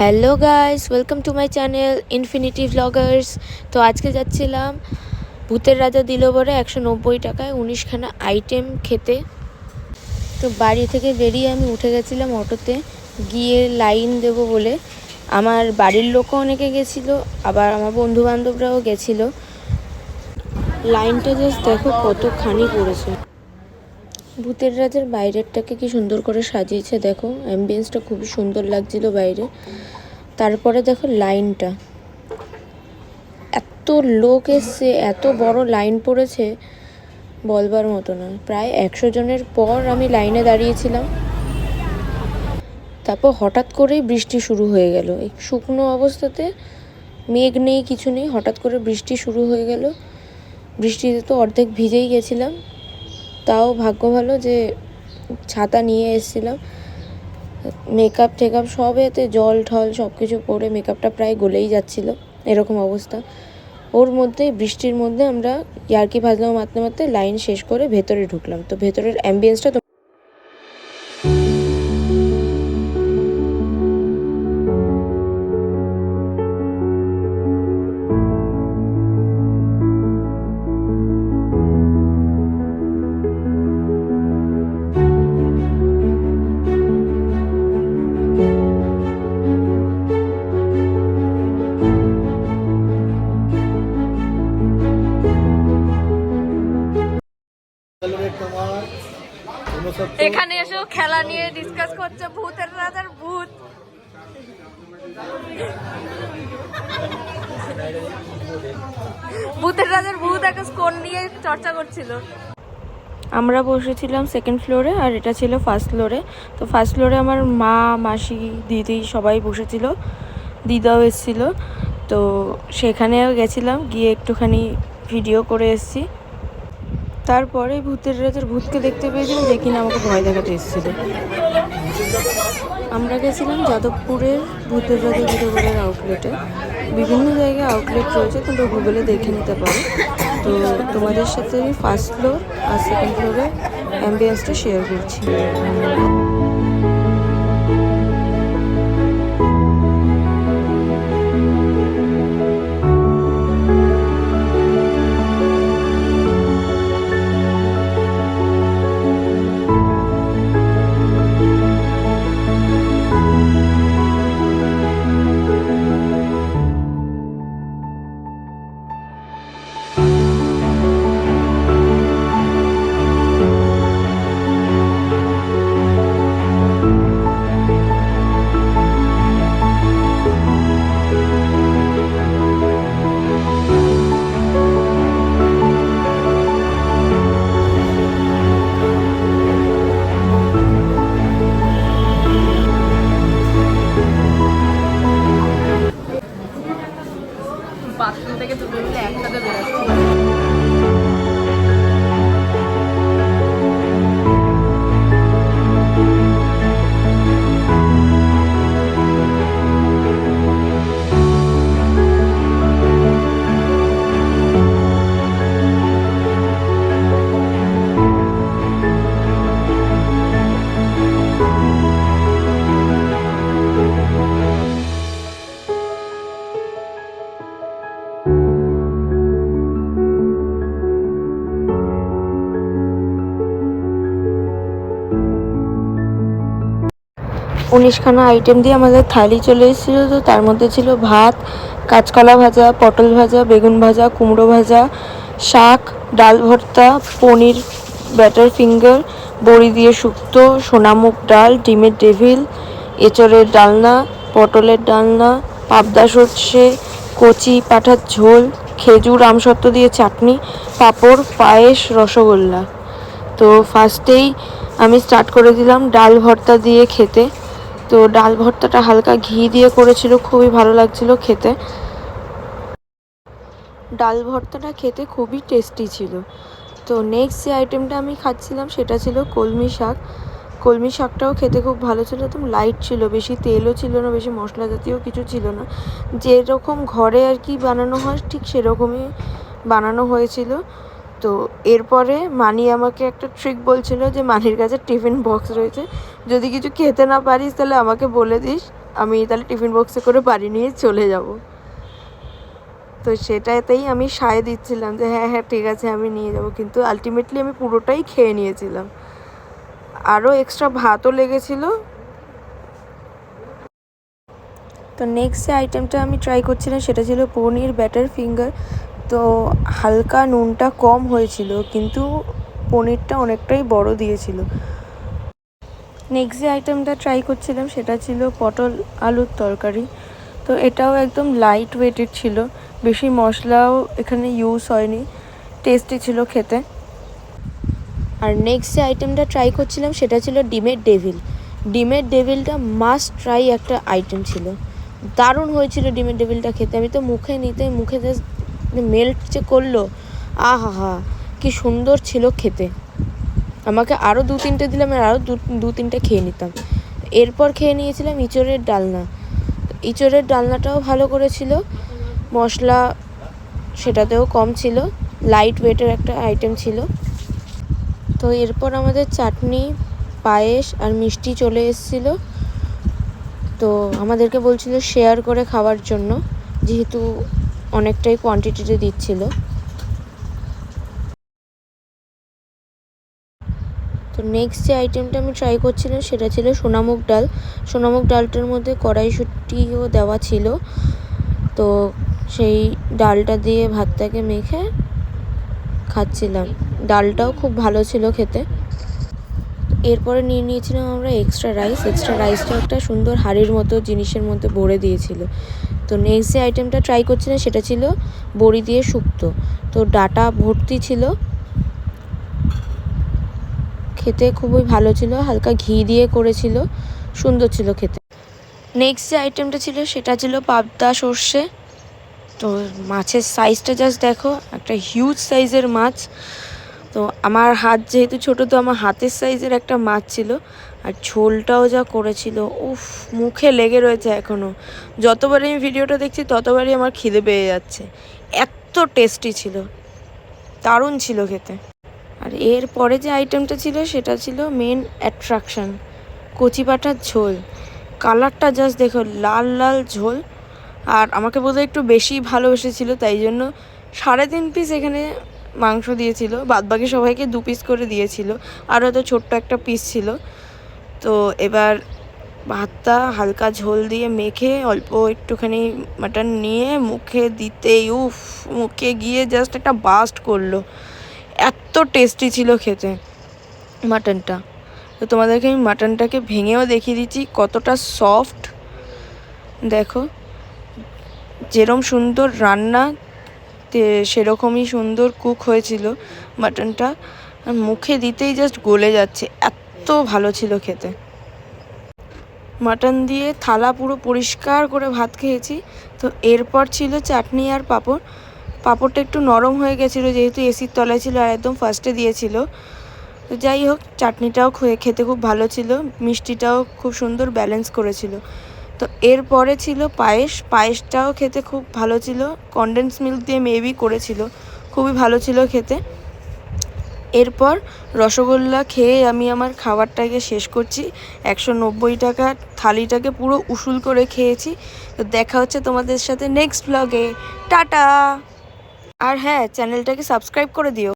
Hello guys welcome to my channel infinity vloggers তো আজকে যাচ্ছিলাম ভূতের রাজা দিল বলে একশো নব্বই টাকায় উনিশখানা আইটেম খেতে। তো বাড়ি থেকে বেরিয়ে আমি উঠে গেছিলাম অটোতে। গিয়ে লাইন দেবো বলে। আমার বাড়ির লোকও অনেকে গেছিল, আবার আমার বন্ধু বান্ধবরাও গেছিল লাইনটা জাস্ট দেখো কতখানি পড়েছে। ভূতের রাজার বাইরেরটাকে কি সুন্দর করে সাজিয়েছে দেখো অ্যাম্বিয়েন্সটা খুবই সুন্দর লাগছিল বাইরে। তারপরে দেখো লাইনটা এত লোক এসছে, এত বড় লাইন পড়েছে, বলবার মতো না। প্রায় একশো জনের পর আমি লাইনে দাঁড়িয়েছিলাম। তারপর হঠাৎ করেই বৃষ্টি শুরু হয়ে গেল। এই শুকনো অবস্থাতে মেঘ নেই, কিছু নেই, হঠাৎ করে বৃষ্টি শুরু হয়ে গেল। বৃষ্টিতে তো অর্ধেক ভিজেই গেছিলাম। তাও ভাগ্য ভালো যে ছাতা নিয়ে এসেছিলাম। মেকআপ টেকআপ সব এতে জল, ঠল সব কিছু পরে মেকআপটা প্রায় গলেই যাচ্ছিল, এরকম অবস্থা। ওর মধ্যে, বৃষ্টির মধ্যে আমরা ইয়ার্কি ভাজলাম মারতে মারতে লাইন শেষ করে ভেতরে ঢুকলাম। তো ভেতরের অ্যাম্বিয়েন্সটা খেলা নিয়ে ডিসকাস করছে, ভূতের রাজার ভূত। ভূতের রাজার ভূত একটা স্কোর নিয়ে চর্চা করছিল। আমরা বসেছিলাম সেকেন্ড ফ্লোরে আর এটা ছিল ফার্স্ট ফ্লোরে তো ফার্স্ট ফ্লোরে আমার মা, মাসি, দিদি সবাই বসেছিল। দিদাও এসেছিল। তো সেখানেও গেছিলাম, গিয়ে একটুখানি ভিডিও করে এসেছি। তারপরে ভূতের রাজার ভূতকে দেখতে পেয়েছিলাম, যে কিনা আমাকে ভয় দেখাতে এসেছিল। আমরা গেছিলাম যাদবপুরের ভূতের রাজা ভিডিওগুলোর আউটলেটে বিভিন্ন জায়গায় আউটলেট রয়েছে, তোমরা গুগলে দেখে নিতে পারো। তো তোমাদের সাথে আমি ফার্স্ট ফ্লোর আর সেকেন্ড ফ্লোরে অ্যাম্বিয়েন্সটা শেয়ার করছি। উনিশখানা আইটেম দিয়ে আমাদের থালি চলে এসেছিল। তো তার মধ্যে ছিল ভাত, কাঁচকলা ভাজা, পটল ভাজা, বেগুন ভাজা, কুমড়ো ভাজা, শাক, ডাল ভর্তা, পনির ব্যাটার ফিঙ্গার বড়ি দিয়ে শুক্তো, সোনামুখ ডাল, ডিমের ডেভিল এঁচড়ের ডালনা, পটলের ডালনা, পাবদা সর্ষে, কচি পাঠার ঝোল, খেজুর আমসত্ত্ব দিয়ে চাটনি, পাঁপড়, পায়েস, রসগোল্লা। তো ফার্স্টেই আমি স্টার্ট করে দিলাম ডাল ভর্তা দিয়ে খেতে। তো ডাল ভর্তাটা হালকা ঘি দিয়ে করেছিল, খুবই ভালো লাগছিল খেতে। ডাল ভর্তাটা খেতে খুবই টেস্টি ছিল। তো নেক্সট যে আইটেমটা আমি খাচ্ছিলাম সেটা ছিল কলমি শাক। কলমি শাকটাও খেতে খুব ভালো ছিল। একদম লাইট ছিল, বেশি তেলও ছিল না, বেশি মশলা জাতীয় কিছু ছিল না। যেরকম ঘরে আর কি বানানো হয়, ঠিক সেরকমই বানানো হয়েছিল। তো এরপরে মানি আমাকে একটা ট্রিক বলছিল যে, মানির কাছে টিফিন বক্স রয়েছে। যদি কিছু খেতে না পারিস, তাহলে আমাকে বলে দিস। আমি তাহলে টিফিন বক্সে করে বাড়ি নিয়ে চলে যাব। তো সেটাতেই আমি সায় দিচ্ছিলাম যে হ্যাঁ হ্যাঁ ঠিক আছে, আমি নিয়ে যাব। কিন্তু আলটিমেটলি আমি পুরোটাই খেয়ে নিয়েছিলাম। আরও এক্সট্রা ভাতও লেগেছিলো। তো নেক্সট যে আইটেমটা আমি ট্রাই করছিলাম সেটা ছিল পনির ব্যাটার ফিঙ্গার তো হালকা নুনটা কম হয়েছিল, কিন্তু পনিরটা অনেকটাই বড় দিয়েছিল। নেক্সট যে আইটেমটা ট্রাই করছিলাম সেটা ছিল পটল আলুর তরকারি। তো এটাও একদম লাইট ওয়েটেড ছিল, বেশি মশলাও এখানে ইউজ হয়নি টেস্টি ছিল খেতে। আর নেক্সট যে আইটেমটা ট্রাই করছিলাম সেটা ছিল ডিমের ডেভিল ডিমের ডেভিলটা মাস্ট ট্রাই একটা আইটেম ছিল। দারুণ হয়েছিল ডিমের ডেভিলটা খেতে। আমি তো মুখে নিতে, মুখে জাস্ট মেল্ট যে করল আহা হা কি সুন্দর ছিল খেতে। আমাকে আরও দু তিনটে দিলাম আর আরও দু তিনটে খেয়ে নিতাম। এরপর খেয়ে নিয়েছিলাম ইঁচড়ের ডালনা। ইঁচড়ের ডালনাটাও ভালো করেছিল। মশলা সেটাতেও কম ছিল। লাইট ওয়েটের একটা আইটেম ছিল। তো এরপর আমাদের চাটনি, পায়েস আর মিষ্টি চলে এসেছিল। তো আমাদেরকে বলছিল শেয়ার করে খাওয়ার জন্য, যেহেতু অনেকটাই কোয়ান্টিটিতে দিচ্ছিল। তো নেক্সট যে আইটেমটা আমি ট্রাই করছিলাম সেটা ছিল সোনামুগ ডাল। সোনামুগ ডালটার মধ্যে কড়াইশুটিও দেওয়া ছিল। তো সেই ডালটা দিয়ে ভাতটাকে মেখে খাচ্ছিলাম। ডালটাও খুব ভালো ছিল খেতে। এরপরে নিয়ে নিয়েছিলাম আমরা এক্সট্রা রাইস এক্সট্রা রাইসটা একটা সুন্দর হাড়ির মতো, জিনিসের মধ্যে ভরে দিয়েছিল। তো নেক্সট যে আইটেমটা ট্রাই করছিলাম সেটা ছিল বড়ি দিয়ে শুক্তো। তো ডাটা ভর্তি ছিল। খেতে খুবই ভালো ছিল, হালকা ঘি দিয়ে করেছিল, সুন্দর ছিল খেতে। নেক্সট যে আইটেমটা ছিল সেটা ছিল পাবদা সর্ষে। তো মাছের সাইজটা জাস্ট দেখো, একটা হিউজ সাইজের মাছ। তো আমার হাত যেহেতু ছোট, তো আমার হাতের সাইজের একটা মাছ ছিল আর ঝোলটাও যা করেছিল, উফ, মুখে লেগে রয়েছে এখনও যতবারই আমি ভিডিওটা দেখছি, ততবারই আমার খিদে পেয়ে যাচ্ছে। এত টেস্টি ছিল, দারুণ ছিল খেতে। আর এর পরে যে আইটেমটা ছিল, সেটা ছিল মেন অ্যাট্রাকশন কচি পাটার ঝোল। কালারটা জাস্ট দেখো, লাল লাল ঝোল। আর আমাকে বোধহয় একটু বেশি ভালোবেসেছিল, তাই জন্য সাড়ে তিন পিস এখানে মাংস দিয়েছিল, বাদবাকি সবাইকে দু পিস করে দিয়েছিল, আর হয়তো ছোট্ট একটা পিস ছিল। তো এবার ভাতটা হালকা ঝোল দিয়ে মেখে অল্প একটুখানি মাটন নিয়ে মুখে দিতেই, উফ, মুখে গিয়ে জাস্ট একটা বাস্ট করল। এত টেস্টি ছিল খেতে মাটনটা তো তোমাদেরকে আমি মাটনটাকে ভেঙেও দেখিয়ে দিচ্ছি, কতটা সফট দেখো, যেরম সুন্দর রান্না সেরকমই সুন্দর কুক হয়েছিল মাটনটা মুখে দিতেই জাস্ট গলে যাচ্ছে, এত ভালো ছিল খেতে। মাটন দিয়ে থালা পুরো পরিষ্কার করে ভাত খেয়েছি, তো এরপর ছিল চাটনি আর পাঁপড়। পাঁপড়টা একটু নরম হয়ে গেছিল, যেহেতু এসির তলায় ছিল আর একদম ফার্স্টে দিয়েছিল। তো যাই হোক, চাটনিটাও খেতে খুব ভালো ছিল, মিষ্টিটাও খুব সুন্দর ব্যালেন্স করেছিল। তো এরপরে ছিল পায়েস। পায়েসটাও খেতে খুব ভালো ছিল। কন্ডেন্স মিল্ক দিয়ে মেবি করেছিল। খুবই ভালো ছিল খেতে। এরপর রসগোল্লা খেয়ে আমি আমার খাবারটাকে শেষ করছি। একশো নব্বই টাকা থালিটাকে পুরো উসুল করে খেয়েছি। তো দেখা হচ্ছে তোমাদের সাথে নেক্সট ব্লগে টাটা! আর হ্যাঁ চ্যানেলটাকে সাবস্ক্রাইব করে দিও।